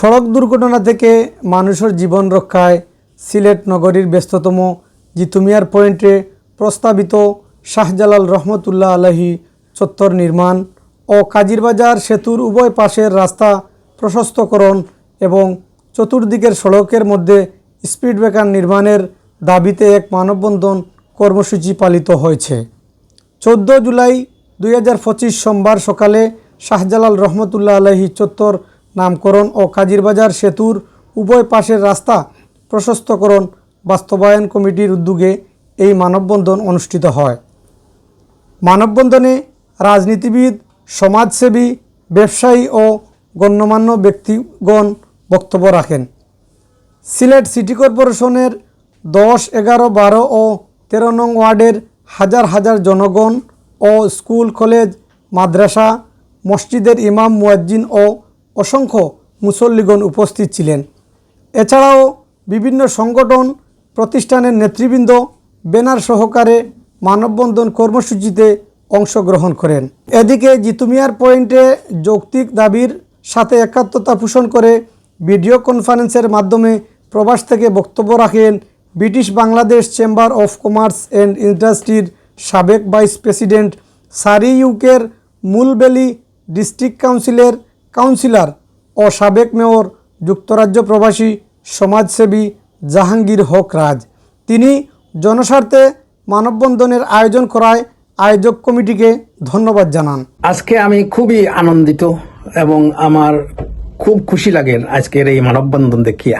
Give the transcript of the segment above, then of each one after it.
সড়ক দুর্ঘটনা থেকে মানুষের জীবন রক্ষায় সিলেট নগরীর ব্যস্ততম জিতুমিয়ার পয়েন্টে প্রস্তাবিত শাহজালাল রহমতুল্লাহ আলহী চত্বর নির্মাণ ও কাজিরবাজার সেতুর উভয় পাশের রাস্তা প্রশস্তকরণ এবং চতুর্দিকের সড়কের মধ্যে স্পিড ব্রেকার নির্মাণের দাবিতে এক মানববন্ধন কর্মসূচি পালিত হয়েছে। চোদ্দ জুলাই দুই হাজার পঁচিশ সোমবার সকালে শাহজালাল রহমতুল্লাহ আলহী চত্বর নামকরণ ও কাজিরবাজার সেতুর উভয় পাশের রাস্তা প্রশস্তকরণ বাস্তবায়ন কমিটির উদ্যোগে এই মানববন্ধন অনুষ্ঠিত হয়। মানববন্ধনে রাজনীতিবিদ, সমাজসেবী, ব্যবসায়ী ও গণ্যমান্য ব্যক্তিগণ বক্তব্য রাখেন। সিলেট সিটি কর্পোরেশনের দশ, এগারো, বারো ও তেরো নং ওয়ার্ডের হাজার হাজার জনগণ ও স্কুল, কলেজ, মাদ্রাসা, মসজিদের ইমাম, মুয়াজ্জিন ও অসংখ্য মুসল্লিগণ উপস্থিত ছিলেন। এছাড়াও বিভিন্ন সংগঠন, প্রতিষ্ঠানের নেতৃবৃন্দ, ব্যানার সহকারে মানববন্ধন কর্মসূচিতে অংশগ্রহণ করেন। এদিকে জিতুমিয়ার পয়েন্টে যৌক্তিক দাবির সাথে একাত্মতা পোষণ করে ভিডিও কনফারেন্সের মাধ্যমে প্রবাস থেকে বক্তব্য রাখেন British Bangladesh chamber of commerce and ইন্ডাস্ট্রির সাবেক ভাইস প্রেসিডেন্ট সারি ইউকের মূলবেলি ডিস্ট্রিক্ট কাউন্সিলের কাউন্সিলর ও সাবেক মেয়র, যুক্তরাজ্য প্রবাসী, সমাজসেবী জাহাঙ্গীর হক রাজ। তিনি জনস্বার্থে মানববন্ধনের আয়োজন করায় আয়োজক কমিটিকে ধন্যবাদ জানান। আজকে আমি খুবই আনন্দিত এবং আমার খুব খুশি লাগে আজকের এই মানববন্ধন দেখিয়া।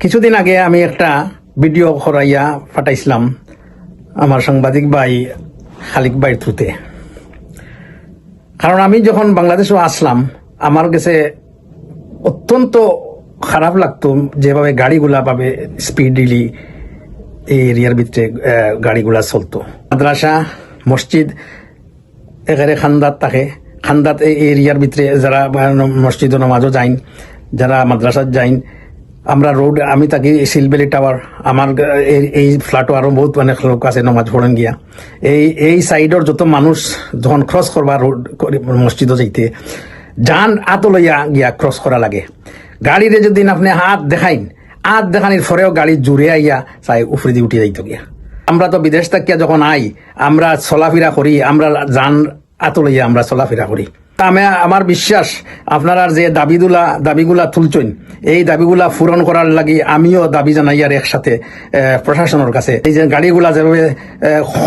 কিছুদিন আগে আমি একটা ভিডিও করাইয়া পাঠাইছিলাম আমার সাংবাদিক ভাই খালিক ভাইয়ের থ্রুতে। কারণ আমি যখন বাংলাদেশে আসলাম, আমার কাছে অত্যন্ত খারাপ লাগতো যেভাবে গাড়িগুলা পাবে স্পিডিলি এই এরিয়ার ভিতরে গাড়িগুলা চলতো। মাদ্রাসা, মসজিদ এখানে খান্দাত থাকে। খান্দাত এই এরিয়ার ভিতরে যারা মসজিদ নামাজও যাইন, যারা মাদ্রাসাত যাইন আমরা রোড আমি থাকি সিলবেলি টাওয়ার আমার এই- ফ্ল্যাটও আরও বহুত মানে লোক আছে, নমাজ পড়েন গিয়া। এই এই সাইডর যত মানুষ যখন ক্রস করবা রোড মসজিদও যাইতে, যান আত লইয়া গিয়া ক্রস করা লাগে। গাড়িরে যদি আপনি হাত দেখাইন হাত দেখানির পরেও গাড়ি জুড়ে আইয়া, চাই উফরে দিয়ে উঠে যাইতো গিয়া। আমরা তো বিদেশ থাকিয়া যখন আই, আমরা চলাফেরা করি, আমরা যান আত লইয়া আমরা চলাফেরা করি। আমি আমার বিশ্বাস, আপনারা যে দাবিগুলা দাবিগুলা তুলছেন এই দাবিগুলা পূরণ করার লাগি আমিও দাবি জানাই আর একসাথে প্রশাসনের কাছে। এই যে গাড়িগুলা যেভাবে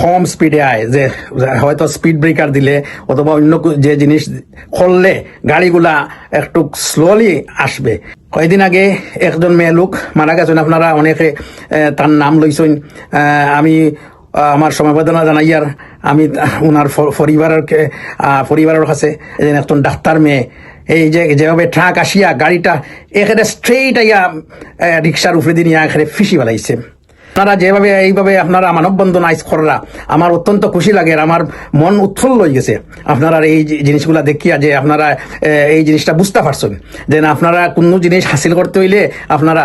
কম স্পিডে আয়, যে, হয়তো স্পিড ব্রেকার দিলে অথবা অন্য যে জিনিস করলে গাড়িগুলা একটু স্লোলি আসবে। কয়েকদিন আগে একজন মেয়ে লোক মারা গেছেন, আপনারা অনেকে তার নাম লইছেন আমি আমার সমবেদনা জানাইয়ার আমি উনার পরিবারের পরিবারের কাছে একজন ডাক্তার মেয়ে, এই যে, যেভাবে ট্রাক আসিয়া গাড়িটা এখানে স্ট্রেইট আইয়া রিক্সার উপরে দিয়ে নিয়ে এখানে ফিসি বেলাইছে আপনারা যেভাবে, এইভাবে আপনারা মানববন্ধন আইস করলা আমার অত্যন্ত খুশি লাগে আমার মন উৎফুল্ল হয়ে গেছে। আপনারা এই জিনিসগুলা দেখিয়া যে আপনারা এই জিনিসটা বুঝতে পারছেন। যে আপনারা কোনো জিনিস হাসিল করতে হইলে আপনারা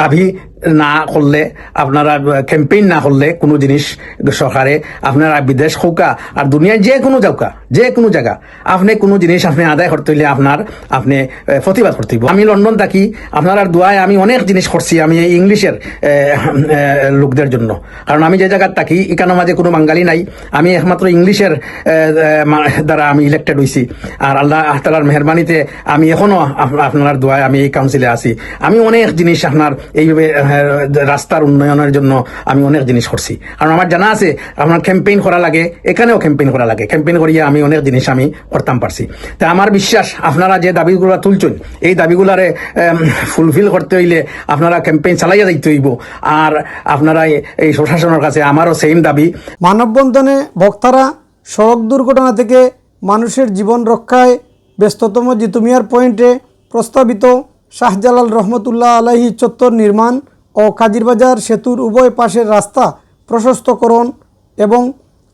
দাবি না করলে, আপনারা ক্যাম্পেইন না করলে কোনো জিনিস সরকারে আপনারা বিদেশ হৌকা আর দুনিয়ায় যে কোনো যাওকা, যে কোনো জায়গা, আপনি কোনো জিনিস আপনি আদায় করতে হইলে আপনার, আপনি প্রতিবাদ করতে আমি লন্ডন থাকি, আপনার দোয়ায় আমি অনেক জিনিস করছি আমি এই ইংলিশের লোকদের জন্য। কারণ আমি যে জায়গায় থাকি, এখানে মাঝে কোনো বাঙালি নাই, আমি একমাত্র ইংলিশের দ্বারা আমি ইলেক্টেড হয়েছি আর আল্লাহ তালার মেহরবানিতে আমি এখনও আপ- আপনার দোয়ায় আমি এই কাউন্সিলে আছি। আমি অনেক জিনিস আপনার এইভাবে রাস্তার উন্নয়নের জন্য আমি অনেক জিনিস করছি। কারণ আমার জানা আছে, আপনার ক্যাম্পেইন করা লাগে, এখানেও ক্যাম্পেইন করা লাগে। ক্যাম্পেইন করিয়া আমি অনেক জিনিস আমি করতাম, পারছি। তা আমার বিশ্বাস, আপনারা যে দাবিগুলো তুলছেন, এই দাবিগুলারে ফুলফিল করতে হইলে আপনারা ক্যাম্পেইন চালাইয়া যাইতে হইব। আর আপনারা এই- এই প্রশাসনের কাছে আমারও সেম দাবি। মানববন্ধনে বক্তারা সড়ক দুর্ঘটনা থেকে মানুষের জীবন রক্ষায় ব্যস্ততম জিতুমিয়ার পয়েন্টে প্রস্তাবিত শাহজালাল রহমতুল্লাহ আলাহি চত্বর নির্মাণ ও কাজিরবাজার সেতুর উভয় পাশের রাস্তা প্রশস্তকরণ এবং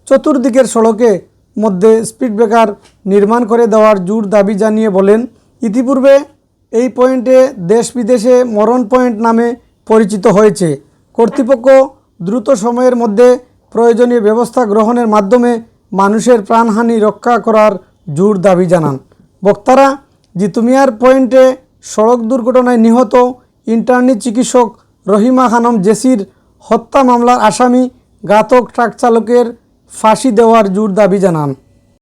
চতুর্দিকের সড়কে মধ্যে স্পিড ব্রেকার নির্মাণ করে দেওয়ার জোর দাবি জানিয়ে বলেন। ইতিপূর্বে এই পয়েন্টে দেশ বিদেশে মরণ পয়েন্ট নামে পরিচিত হয়েছে। কর্তৃপক্ষ দ্রুত সময়ের মধ্যে প্রয়োজনীয় ব্যবস্থা গ্রহণের মাধ্যমে মানুষের প্রাণহানি রক্ষা করার জোর দাবি জানান। বক্তারা, জিতুমিয়ার পয়েন্টে সড়ক দুর্ঘটনায় নিহত ইন্টার্নি চিকিৎসক রহিমা খানম জেসির হত্যা মামলার আসামি ঘাতক ট্রাক চালকের ফাঁসি দেওয়ার জোর দাবি জানান।